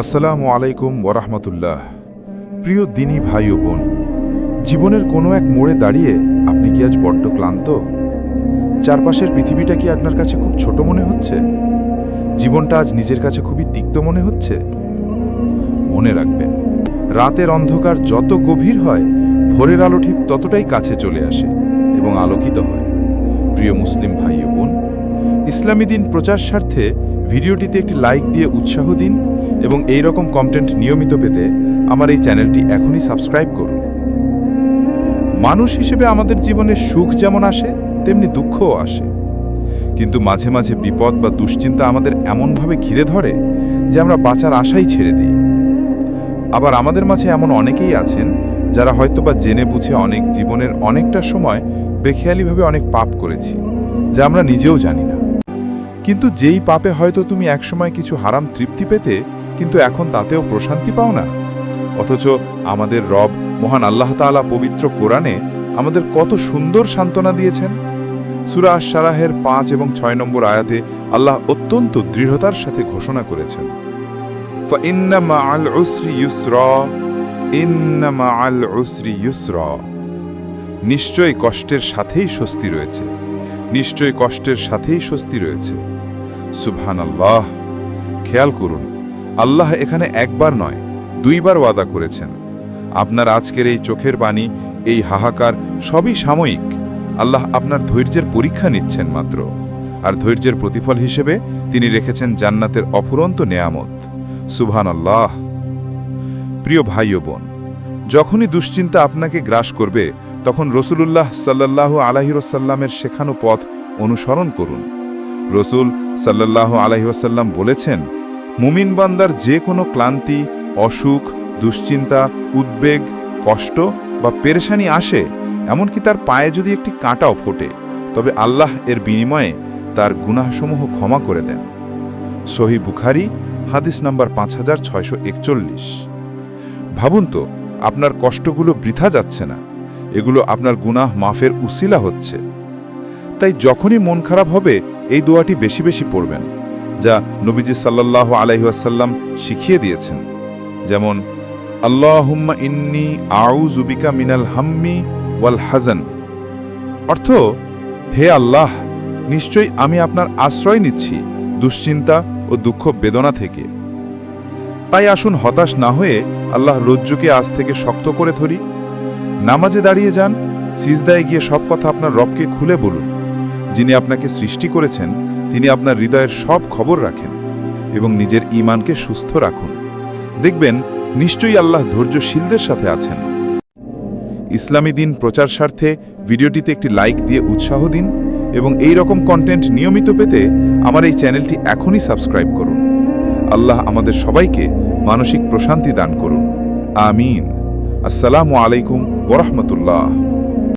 আসসালামু আলাইকুম ওরহমতুল্লাহ প্রিয় দিনী ভাই ও বোন, জীবনের কোনো এক মোড়ে দাঁড়িয়ে আপনি কি আজ বড্ড ক্লান্ত? চারপাশের পৃথিবীটা কি আপনার কাছে খুব ছোট মনে হচ্ছে? জীবনটা আজ নিজের কাছে খুবই তিক্ত মনে হচ্ছে? মনে রাখবেন, রাতের অন্ধকার যত গভীর হয়, ভোরের আলো ঠিক ততটাই কাছে চলে আসে এবং আলোকিত হয়। প্রিয় মুসলিম ভাই ও বোন, ইসলামী দিন প্রচার স্বার্থে ভিডিওটিতে একটি লাইক দিয়ে উৎসাহ দিন এবং এই রকম কন্টেন্ট নিয়মিত পেতে আমার এই চ্যানেলটি এখনই সাবস্ক্রাইব করুন। মানুষ হিসেবে আমাদের জীবনে সুখ যেমন আসে, তেমনি দুঃখও আসে। কিন্তু মাঝে মাঝে বিপদ বা দুশ্চিন্তা আমাদের এমনভাবে ঘিরে ধরে যে আমরা বাঁচার আশাই ছেড়ে দিই। আবার আমাদের মাঝে এমন অনেকেই আছেন যারা হয়তোবা জেনে বুঝে অনেক জীবনের অনেকটা সময় বেখেয়ালিভাবে অনেক পাপ করেছি, যা আমরা নিজেও জানি না। কিন্তু যেই পাপে হয়তো তুমি একসময় কিছু হারাম তৃপ্তি পেতে কিন্তু এখন তাতেও প্রশান্তি পাও না। অথচ আমাদের রব, মহান আল্লাহ তালা পবিত্র কোরআনে আমাদের কত সুন্দর সান্ত্বনা দিয়েছেন। সুরা আশারাহের পাঁচ এবং ছয় নম্বর আয়াতে আল্লাহ অত্যন্ত দৃঢ়তার সাথে ঘোষণা করেছেন। নিশ্চয় কষ্টের সাথেই স্বস্তি রয়েছে। নিশ্চয় কষ্টের সাথেই স্বস্তি রয়েছে। সুভান আল্লাহ খেয়াল করুন আল্লাহ এখানে একবার নয়, দুইবার ওয়াদা করেছেন। আপনার আজকের এই চোখের বাণী এই হাহাকার সবই সাময়িক। আল্লাহ আপনার ধৈর্যের পরীক্ষা নিচ্ছেন মাত্র। আর ধৈর্যের প্রতিফল হিসেবে তিনি রেখেছেন জান্নাতের অফুরন্ত নেয়ামত। সুবহান আল্লাহ প্রিয় ভাই ও বোন, যখনই দুশ্চিন্তা আপনাকে গ্রাস করবে, তখন রসুলুল্লাহ সাল্লাল্লাহু আলাহিরসাল্লামের শেখানো পথ অনুসরণ করুন। রসুল সাল্লাল্লাহু আলাহিসাল্লাম বলেছেন মুমিন বান্দার যে কোনো ক্লান্তি, অসুখ, দুশ্চিন্তা, উদ্বেগ, কষ্ট বা পেরেশানি আসে, এমনকি তার পায়ে যদি একটি কাঁটাও ফোটে, তবে আল্লাহ এর বিনিময়ে তার গুনাহসমূহ ক্ষমা করে দেন। সহি বুখারি, হাদিস নাম্বার পাঁচ হাজার ছয়শো একচল্লিশ। ভাবুন তো, আপনার কষ্টগুলো বৃথা যাচ্ছে না, এগুলো আপনার গুনাহ মাফের উসিলা হচ্ছে। তাই যখনই মন খারাপ হবে, এই দোয়াটি বেশি বেশি পড়বেন। যা নবীজি সাল্লাল্লাহু আলাইহি ওয়াসাল্লাম শিখিয়ে দিয়েছেন। যেমন, আল্লাহুম্মা ইন্নি আউযুবিকা মিনাল হাম্মি ওয়াল হাজান অর্থ, হে আল্লাহ, নিশ্চয়ই আমি আপনার আশ্রয় নিচ্ছি দুশ্চিন্তা ও দুঃখ বেদনা থেকে। তাই আসুন হতাশ না হয়ে আল্লাহ রজ্জুকে আজ থেকে শক্ত করে ধরি। নামাজে দাঁড়িয়ে যান, সিজদায় গিয়ে সব কথা আপনার রবকে খুলে বলুন, যিনি আপনাকে সৃষ্টি করেছেন। তিনি আপনার হৃদয়ের সব খবর রাখেন এবং নিজের ঈমানকে সুস্থ রাখুন। দেখবেন, নিশ্চয়ই আল্লাহ ধৈর্যশীলদের সাথে আছেন। ইসলামী দিন প্রচার স্বার্থে ভিডিওটিতে একটি লাইক দিয়ে উৎসাহ দিন এবং এই রকম কন্টেন্ট নিয়মিত পেতে আমার এই চ্যানেলটি এখনই সাবস্ক্রাইব করুন। আল্লাহ আমাদের সবাইকে মানসিক প্রশান্তি দান করুন। আমিন। আসসালামু আলাইকুম ওরহমতুল্লাহ